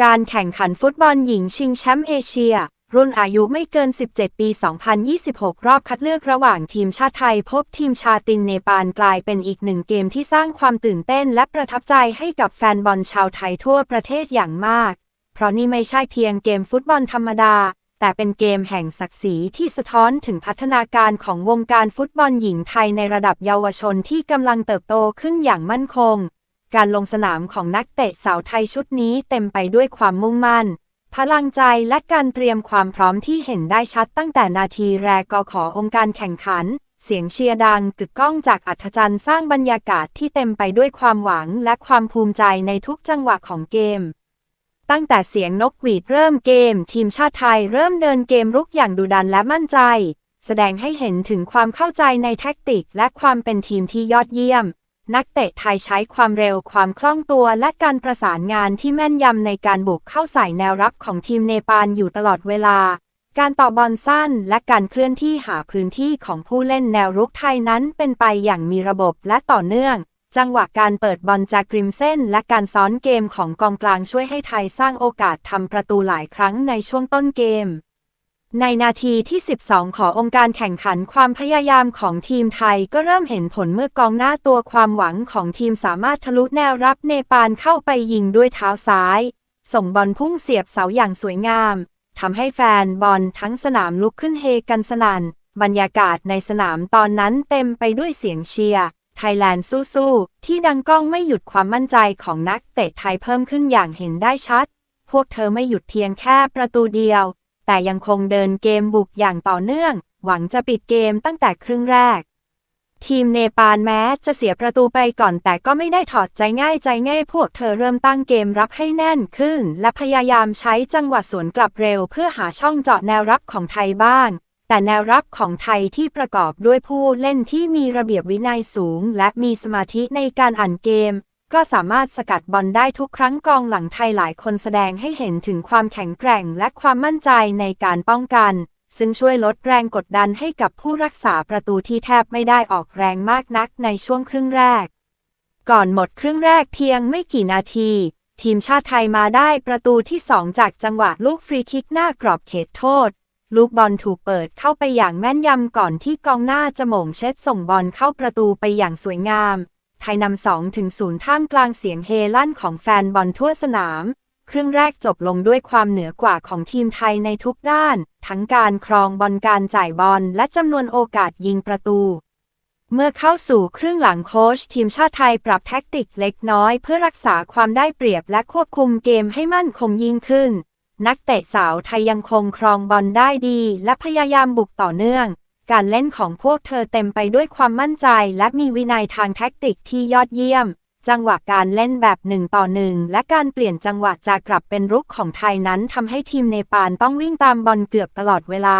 การแข่งขันฟุตบอลหญิงชิงแชมป์เอเชีย รุ่นอายุไม่เกิน 17 ปี 2026 รอบคัดเลือกระหว่างทีมชาติไทยพบทีมชาตินเนปาลกลายเป็นอีกหนึ่งเกมที่สร้างความตื่นเต้นและประทับใจให้กับแฟนบอลชาวไทยทั่วประเทศอย่างมาก เพราะนี่ไม่ใช่เพียงเกมฟุตบอลธรรมดา แต่เป็นเกมแห่งศักดิ์ศรีที่สะท้อนถึงพัฒนาการของวงการฟุตบอลหญิงไทยในระดับเยาวชนที่กำลังเติบโตขึ้นอย่างมั่นคง การลงสนามของนักเตะสาวไทยชุดนี้เต็มไปด้วยความมุ่งมั่น พลังใจและการเตรียมความพร้อมที่เห็นได้ชัดตั้งแต่นาทีแรกกขอองค์การแข่งขัน เสียงเชียร์ดังกึกก้องจากอัธจันทร์สร้างบรรยากาศที่เต็มไปด้วยความหวังและความภูมิใจในทุกจังหวะของเกม ตั้งแต่เสียงนกหวีดเริ่มเกม ทีมชาติไทยเริ่มเดินเกมรุกอย่างดุดันและมั่นใจ แสดงให้เห็นถึงความเข้าใจในแท็กติก และความเป็นทีมที่ยอดเยี่ยม นักเตะไทยใช้ความเร็วความคล่องตัวและการประสานงานที่แม่นยำในการบุกเข้าใส่แนวรับของทีมเนปาลอยู่ตลอดเวลา การต่อบอลสั้นและการเคลื่อนที่หาพื้นที่ของผู้เล่นแนวรุกไทยนั้นเป็นไปอย่างมีระบบและต่อเนื่อง จังหวะการเปิดบอลจากกริมเส้น และการซ้อนเกมของกองกลางช่วยให้ไทยสร้างโอกาสทำประตูหลายครั้งในช่วงต้นเกม ในนาทีที่ 12 ขอองค์การแข่งขันความพยายามของทีมไทยก็เริ่มเห็นผลเมื่อกองหน้าตัวความหวังของทีมสามารถทะลุแนวรับเนปาลเข้าไปยิงด้วยเท้าซ้าย ส่งบอลพุ่งเสียบเสาอย่างสวยงามทำให้แฟนบอลทั้งสนามลุกขึ้นเฮกันสนัน่น บรรยากาศในสนามตอนนั้นเต็มไปด้วยเสียงเชียร์ไทยแลนด์สู้ๆ ที่ดังก้องไม่หยุดความมั่นใจของนักเตะไทยเพิ่มขึ้นอย่างเห็นได้ชัด พวกเธอไม่หยุดเพียงแค่ประตูเดียว แต่ยังคงเดินเกมบุกอย่างต่อเนื่อง หวังจะปิดเกมตั้งแต่ครึ่งแรก ทีมเนปาลแม้จะเสียประตูไปก่อนแต่ก็ไม่ได้ถอดใจง่ายใจง่ายพวกเธอเริ่มตั้งเกมรับให้แน่นขึ้น และพยายามใช้จังหวะสวนกลับเร็วเพื่อหาช่องเจาะแนวรับของไทยบ้างแต่แนวรับของไทยที่ประกอบด้วยผู้เล่นที่มีระเบียบวินัยสูง และมีสมาธิในการอ่านเกม ก็สามารถสกัดบอลได้ทุกครั้งกองหลังไทยหลายคนแสดงให้เห็นถึงความแข็งแกร่งและความมั่นใจในการป้องกัน ซึ่งช่วยลดแรงกดดันให้กับผู้รักษาประตูที่แทบไม่ได้ออกแรงมากนักในช่วงครึ่งแรก ก่อนหมดครึ่งแรกเพียงไม่กี่นาที ทีมชาติไทยมาได้ประตูที่2จากจังหวะลูกฟรีคิกหน้ากรอบเขตโทษลูกบอลถูกเปิดเข้าไปอย่างแม่นยำก่อนที่กองหน้าจะหม่งเช็ดส่งบอลเข้าประตูไปอย่างสวยงาม ไทยนำสองถึงศูนย์ท่ามกลางเสียงเฮลั่นของแฟนบอลทั่วสนาม ครึ่งแรกจบลงด้วยความเหนือกว่าของทีมไทยในทุกด้าน ทั้งการครองบอลการจ่ายบอลและจำนวนโอกาสยิงประตู เมื่อเข้าสู่ครึ่งหลังโค้ชทีมชาติไทยปรับแท็กติกเล็กน้อยเพื่อรักษาความได้เปรียบและควบคุมเกมให้มั่นคงยิ่งขึ้น นักเตะสาวไทยยังคงครองบอลได้ดี และพยายามบุกต่อเนื่อง การเล่นของพวกเธอเต็มไปด้วยความมั่นใจ และมีวินัยทางแท็กติกที่ยอดเยี่ยม จังหวะการเล่นแบบหนึ่งต่อหนึ่งและการเปลี่ยนจังหวะจากกลับเป็นรุกของไทยนั้นทำให้ทีมเนปาลต้องวิ่งตามบอลเกือบตลอดเวลา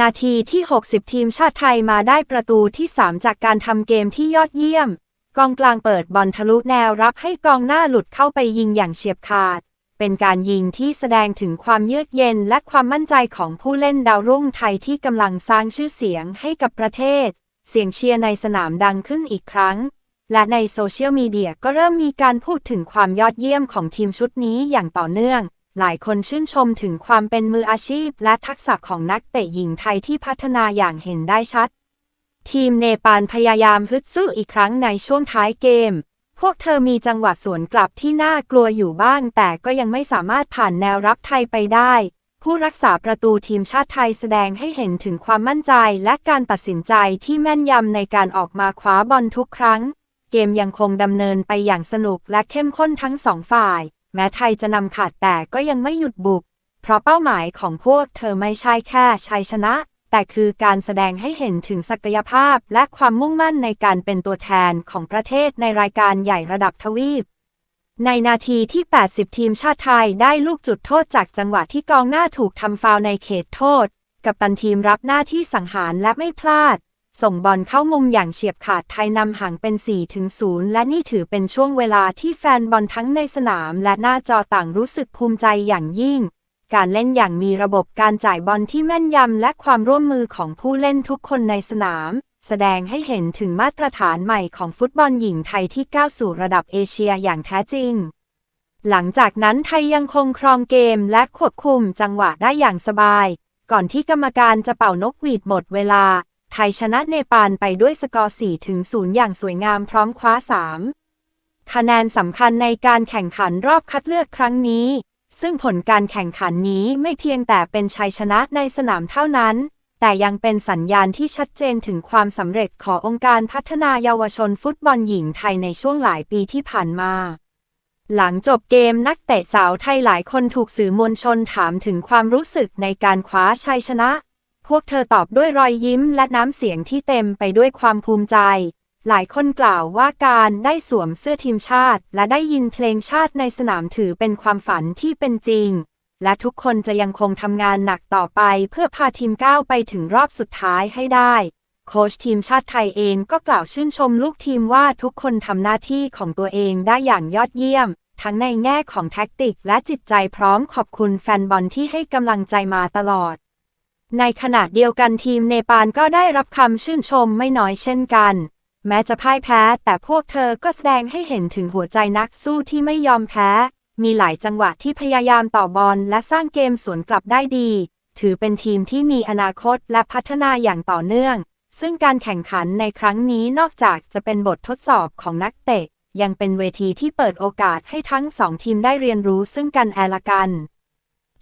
นาทีที่ 60 ทีมชาติไทยมาได้ประตูที่ 3 จากการทำเกมที่ยอดเยี่ยม กองกลางเปิดบอลทะลุแนวรับให้กองหน้าหลุดเข้าไปยิงอย่างเฉียบขาด เป็นการยิงที่แสดงถึงความเยือกเย็นและความมั่นใจของผู้เล่นดาวรุ่งไทยที่กำลังสร้างชื่อเสียงให้กับประเทศ เสียงเชียร์ในสนามดังขึ้นอีกครั้ง และในโซเชียลมีเดียก็เริ่มมีการพูดถึงความยอดเยี่ยมของทีมชุดนี้อย่างต่อเนื่อง หลายคนชื่นชมถึงความเป็นมืออาชีพ และทักษะของนักเตะหญิงไทยที่พัฒนาอย่างเห็นได้ชัด ทีมเนปาลพยายามฮึดสู้อีกครั้งในช่วงท้ายเกม พวกเธอมีจังหวะสวนกลับที่น่ากลัวอยู่บ้าง แต่ก็ยังไม่สามารถผ่านแนวรับไทยไปได้ ผู้รักษาประตูทีมชาติไทยแสดงให้เห็นถึงความมั่นใจและการตัดสินใจที่แม่นยำในการออกมาคว้าบอลทุกครั้ง เกมยังคงดำเนินไปอย่างสนุกและเข้มข้นทั้งสองฝ่าย แม้ไทยจะนำขาดแต่ก็ยังไม่หยุดบุก เพราะเป้าหมายของพวกเธอไม่ใช่แค่ชัยชนะ แต่คือการแสดงให้เห็นถึงศักยภาพและความมุ่งมั่นในการเป็นตัวแทนของประเทศในรายการใหญ่ระดับทวีป ในนาทีที่ 80 ทีมชาติไทยได้ลูกจุดโทษจากจังหวะที่กองหน้าถูกทำฟาวในเขตโทษ กับตันทีมรับหน้าที่สังหารและไม่พลาด ส่งบอลเข้ามุมอย่างเฉียบขาดไทยนำห่างเป็น 4 ถึง 0 และนี่ถือเป็นช่วงเวลาที่แฟนบอลทั้งในสนาม และหน้าจอต่างรู้สึกภูมิใจอย่างยิ่ง การเล่นอย่างมีระบบการจ่ายบอลที่แม่นยำและความร่วมมือของผู้เล่นทุกคนในสนาม แสดงให้เห็นถึงมาตรฐานใหม่ของฟุตบอลหญิงไทยที่ก้าวสู่ระดับเอเชียอย่างแท้จริง หลังจากนั้นไทยยังคงครองเกมและควบคุมจังหวะได้อย่างสบาย ก่อนที่กรรมการจะเป่านกหวีดหมดเวลา ไทยชนะเนปาลไปด้วยสกอร์4ถึง0อย่างสวยงามพร้อมคว้า 3 คะแนนสำคัญในการแข่งขันรอบคัดเลือกครั้งนี้ ซึ่งผลการแข่งขันนี้ไม่เพียงแต่เป็นชัยชนะในสนามเท่านั้น แต่ยังเป็นสัญญาณที่ชัดเจนถึงความสำเร็จขององค์การพัฒนาเยาวชนฟุตบอลหญิงไทยในช่วงหลายปีที่ผ่านมา หลังจบเกมนักเตะสาวไทยหลายคนถูกสื่อมวลชนถามถึงความรู้สึกในการคว้าชัยชนะ พวกเธอตอบด้วยรอยยิ้มและน้ำเสียงที่เต็มไปด้วยความภูมิใจ หลายคนกล่าวว่าการได้สวมเสื้อทีมชาติ และได้ยินเพลงชาติในสนามถือเป็นความฝันที่เป็นจริง และทุกคนจะยังคงทำงานหนักต่อไปเพื่อพาทีมก้าวไปถึงรอบสุดท้ายให้ได้โค้ชทีมชาติไทยเองก็กล่าวชื่นชมลูกทีมว่าทุกคนทำหน้าที่ของตัวเองได้อย่างยอดเยี่ยม ทั้งในแง่ของแท็กติกและจิตใจพร้อมขอบคุณแฟนบอลที่ให้กำลังใจมาตลอด ในขณะเดียวกันทีมเนปาลก็ได้รับคำชื่นชมไม่น้อยเช่นกัน แม้จะพ่ายแพ้ แต่พวกเธอก็แสดงให้เห็นถึงหัวใจนักสู้ที่ไม่ยอมแพ้ มีหลายจังหวะที่พยายามต่อบอลและสร้างเกมสวนกลับได้ดี ถือเป็นทีมที่มีอนาคตและพัฒนาอย่างต่อเนื่อง ซึ่งการแข่งขันในครั้งนี้นอกจากจะเป็นบททดสอบของนักเตะ ยังเป็นเวทีที่เปิดโอกาสให้ทั้งสองทีมได้เรียนรู้ซึ่งกันและกัน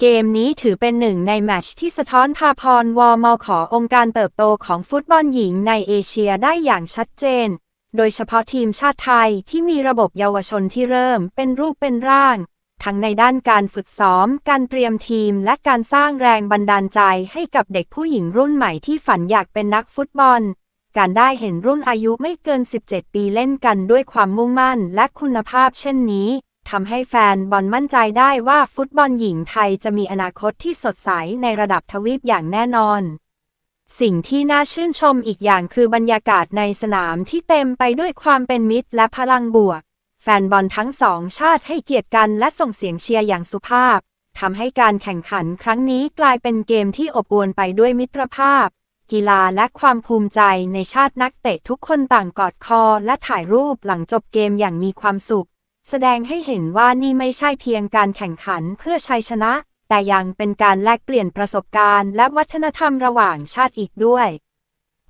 เกมนี้ถือเป็นหนึ่งในแมตช์ที่สะท้อนภาพรวอมขอองค์การเติบโตของฟุตบอลหญิงในเอเชียได้อย่างชัดเจน โดยเฉพาะทีมชาติไทยที่มีระบบเยาวชนที่เริ่มเป็นรูปเป็นร่าง ทั้งในด้านการฝึกซ้อม การเตรียมทีม และการสร้างแรงบันดาลใจให้กับเด็กผู้หญิงรุ่นใหม่ที่ฝันอยากเป็นนักฟุตบอล การได้เห็นรุ่นอายุไม่เกิน 17 ปีเล่นกันด้วยความมุ่งมั่นและคุณภาพเช่นนี้ ทำให้แฟนบอลมั่นใจได้ว่าฟุตบอลหญิงไทยจะมีอนาคตที่สดใสในระดับทวีปอย่างแน่นอน สิ่งที่น่าชื่นชมอีกอย่างคือบรรยากาศในสนามที่เต็มไปด้วยความเป็นมิตรและพลังบวก แฟนบอลทั้งสองชาติให้เกียรติกันและส่งเสียงเชียร์อย่างสุภาพทำให้การแข่งขันครั้งนี้กลายเป็นเกมที่อบอวลไปด้วยมิตรภาพ กีฬาและความภูมิใจในชาตินักเตะทุกคนต่างกอดคอและถ่ายรูปหลังจบเกมอย่างมีความสุข แสดงให้เห็นว่านี่ไม่ใช่เพียงการแข่งขันเพื่อชัยชนะ แต่ยังเป็นการแลกเปลี่ยนประสบการณ์และวัฒนธรรมระหว่างชาติอีกด้วย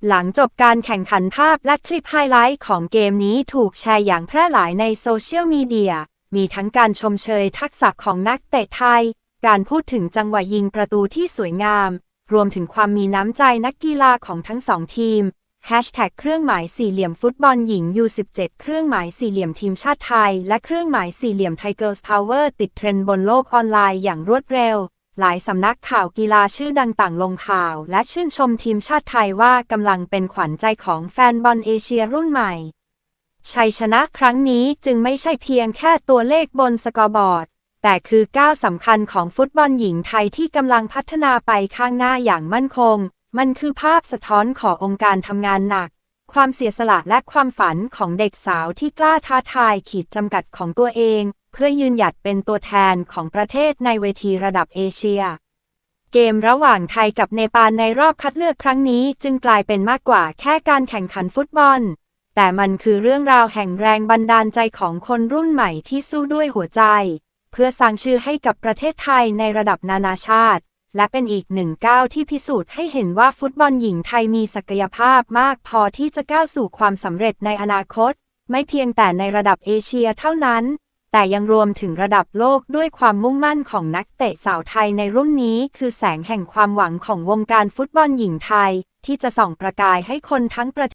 หลังจบการแข่งขันภาพและคลิปไฮไลท์ของเกมนี้ถูกแชร์อย่างแพร่หลายในโซเชียลมีเดีย มีทั้งการชมเชยทักษะของนักเตะไทย การพูดถึงจังหวะยิงประตูที่สวยงาม รวมถึงความมีน้ำใจนักกีฬาของทั้งสองทีม เครื่องหมายสี่เหลี่ยมฟุตบอลหญิง U17 เครื่องหมายสี่เหลี่ยมทีมชาติไทย และเครื่องหมายสี่เหลี่ยมไทเกอร์สพาวเวอร์ติดเทรนด์บนโลกออนไลน์อย่างรวดเร็ว หลายสำนักข่าวกีฬาชื่อดังต่างลงข่าว และชื่นชมทีมชาติไทยว่ากำลังเป็นขวัญใจของแฟนบอลเอเชียรุ่นใหม่ ชัยชนะครั้งนี้จึงไม่ใช่เพียงแค่ตัวเลขบนสกอร์บอร์ดแต่คือก้าวสำคัญของฟุตบอลหญิงไทยที่กำลังพัฒนาไปข้างหน้าอย่างมั่นคง มันคือภาพสะท้อนขององค์การทำงานหนัก ความเสียสละและความฝันของเด็กสาวที่กล้าท้าทายขีดจำกัดของตัวเอง เพื่อยืนหยัดเป็นตัวแทนของประเทศในเวทีระดับเอเชีย เกมระหว่างไทยกับเนปาลในรอบคัดเลือกครั้งนี้จึงกลายเป็นมากกว่าแค่การแข่งขันฟุตบอล แต่มันคือเรื่องราวแห่งแรงบันดาลใจของคนรุ่นใหม่ที่สู้ด้วยหัวใจ เพื่อสร้างชื่อให้กับประเทศไทยในระดับนานาชาติ และเป็นอีกหนึ่งก้าวที่พิสูจน์ให้เห็นว่าฟุตบอลหญิงไทยมีศักยภาพมากพอที่จะก้าวสู่ความสำเร็จในอนาคต ไม่เพียงแต่ในระดับเอเชียเท่านั้น แต่ยังรวมถึงระดับโลกด้วยความมุ่งมั่นของนักเตะสาวไทยในรุ่นนี้ คือแสงแห่งความหวังของวงการฟุตบอลหญิงไทย ที่จะส่องประกายให้คนทั้งประเทศ